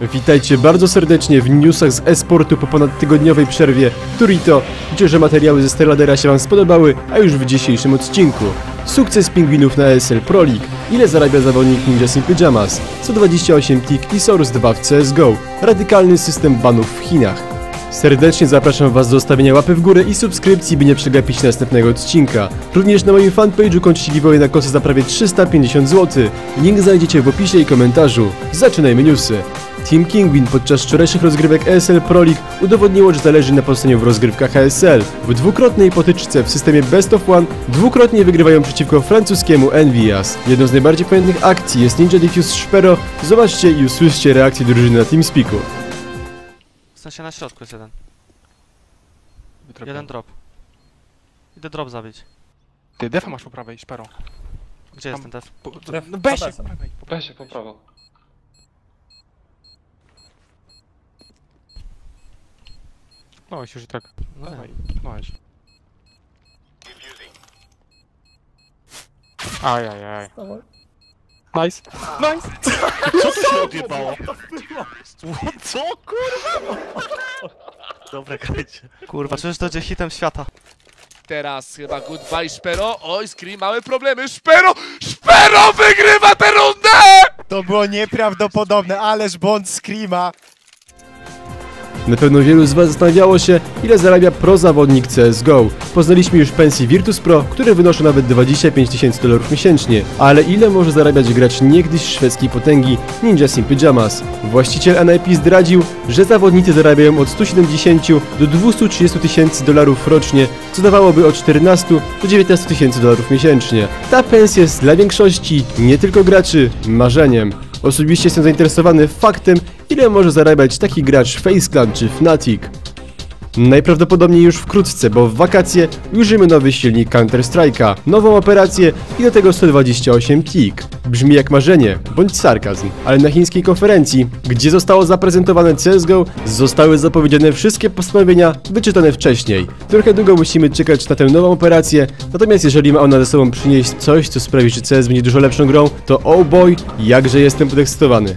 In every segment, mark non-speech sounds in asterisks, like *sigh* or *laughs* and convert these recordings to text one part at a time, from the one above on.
Witajcie bardzo serdecznie w newsach z esportu po ponad tygodniowej przerwie Turito. Liczę, że materiały ze Sterladera się wam spodobały, a już w dzisiejszym odcinku. Sukces pingwinów na ESL Pro League. Ile zarabia zawodnik Ninja Sin Pyjamas? 128 tick i Source 2 w CSGO. Radykalny system banów w Chinach. Serdecznie zapraszam Was do zostawienia łapy w górę i subskrypcji, by nie przegapić następnego odcinka. Również na moim fanpage'u kończy giveaway na kosę za prawie 350 zł. Link znajdziecie w opisie i komentarzu. Zaczynajmy newsy. Team Kingwin podczas wczorajszych rozgrywek ESL Pro League udowodniło, że zależy na powstaniu w rozgrywkach ESL. W dwukrotnej potyczce w systemie Best of One dwukrotnie wygrywają przeciwko francuskiemu Envias. Jedną z najbardziej pamiętnych akcji jest Ninja Diffuse Szpero. Zobaczcie i usłyszcie reakcję drużyny na TeamSpeaku. W sensie na środku jest jeden. Jeden drop. Idę drop zabić. Ty, defa masz po prawej, szpero. Gdzie jest Tam. ten def? Po, Def- no Adasa. po prawej. Po Weź się po prawo. No, już i tak. No Dawaj, nie. no idź. Ajajaj. Nice. Nice. Co tu się odjebało? Co kurwa? Dobra, grajcie. Kurwa, czyż to będzie hitem świata? Teraz chyba goodbye Szpero. Oj, Scream, mamy problemy. Szpero! Szpero wygrywa tę rundę! To było nieprawdopodobne, ależ błąd Screama. Na pewno wielu z Was zastanawiało się, ile zarabia pro zawodnik CSGO. Poznaliśmy już pensje Virtus Pro, które wynoszą nawet 25 tysięcy dolarów miesięcznie. Ale ile może zarabiać gracz niegdyś szwedzkiej potęgi Ninja Sin Pyjamas? Właściciel NIP zdradził, że zawodnicy zarabiają od 170 do 230 tysięcy dolarów rocznie, co dawałoby od 14 do 19 tysięcy dolarów miesięcznie. Ta pensja jest dla większości, nie tylko graczy, marzeniem. Osobiście jestem zainteresowany faktem, ile może zarabiać taki gracz Face Clan czy Fnatic. Najprawdopodobniej już wkrótce, bo w wakacje użyjemy nowy silnik Counter-Strike'a, nową operację i do tego 128 tick. Brzmi jak marzenie, bądź sarkazm, ale na chińskiej konferencji, gdzie zostało zaprezentowane CSGO, zostały zapowiedziane wszystkie postanowienia wyczytane wcześniej. Trochę długo musimy czekać na tę nową operację, natomiast jeżeli ma ona ze sobą przynieść coś, co sprawi, że CS będzie dużo lepszą grą, to oh boy, jakże jestem podekscytowany.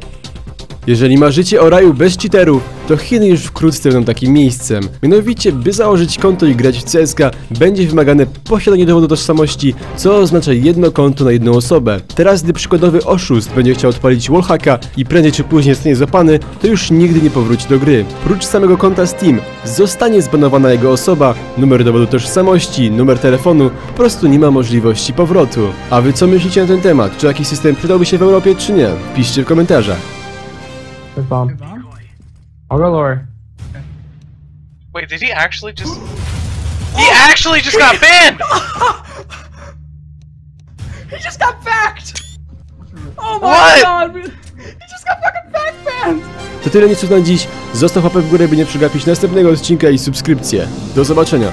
Jeżeli marzycie o raju bez cheaterów, to Chiny już wkrótce będą takim miejscem. Mianowicie, by założyć konto i grać w CSK, będzie wymagane posiadanie dowodu tożsamości, co oznacza jedno konto na jedną osobę. Teraz, gdy przykładowy oszust będzie chciał odpalić wallhacka i prędzej czy później zostanie złapany, to już nigdy nie powróci do gry. Prócz samego konta Steam, zostanie zbanowana jego osoba, numer dowodu tożsamości, numer telefonu, po prostu nie ma możliwości powrotu. A wy co myślicie na ten temat? Czy jakiś system przydałby się w Europie, czy nie? Piszcie w komentarzach. Good I'll go lower. Wait, did he actually just? He actually just got banned. *laughs* He just got backed! Oh my What? god! He just got fucking back banned! To tyle newsów na dziś. Zostaw łapę w górę, by nie przegapić następnego odcinka i subskrypcję. Do zobaczenia.